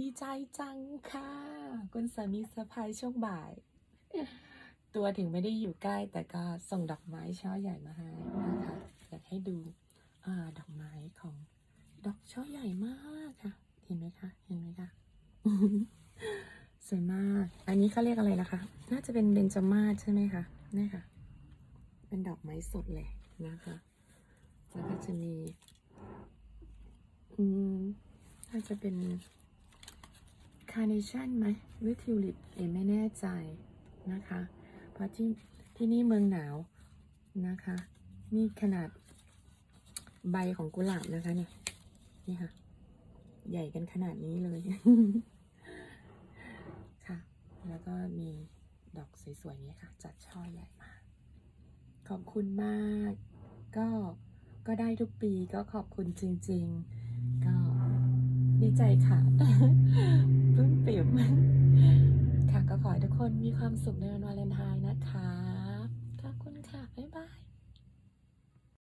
ดีใจจังค่ะ คุณสามีเซอร์ไพรส์ช่วงบ่าย ตัวถึงไม่ได้อยู่ใกล้แต่ก็ส่งดอกไม้ช่อใหญ่มาให้นะคะอยากให้ดูอ่าดอกไม้ของดอกช่อใหญ่มากค่ะ เห็นไหมคะเห็นไหมคะสวยมาก อันนี้เขาเรียกอะไรนะคะ น่าจะเป็นเบญจมาศใช่ไหมคะนี่ค่ะ เป็นดอกไม้สดเลยนะคะแล้วก็จะมี อืมน่าจะเป็นาร์เนชั่นไหมหรือทิวลิปเอไม่แน่ใจนะคะ เพราะที่ที่นี่เมืองหนาวนะคะ นี่ขนาดใบของกุหลาบนะคะเนี่ยนี่ค่ะ ใหญ่กันขนาดนี้เลยค่ะ แล้วก็มีดอกสวยๆนี้ค่ะ จัดช่อใหญ่มากขอบคุณมาก ก็ก็ได้ทุกปีก็ขอบคุณจริง ๆ ก็ดีใจค่ะ ปลื้มปิ่มค่ะก็ขอให้ทุกคนมีความสุขในวันวาเลนไทน์นะคะ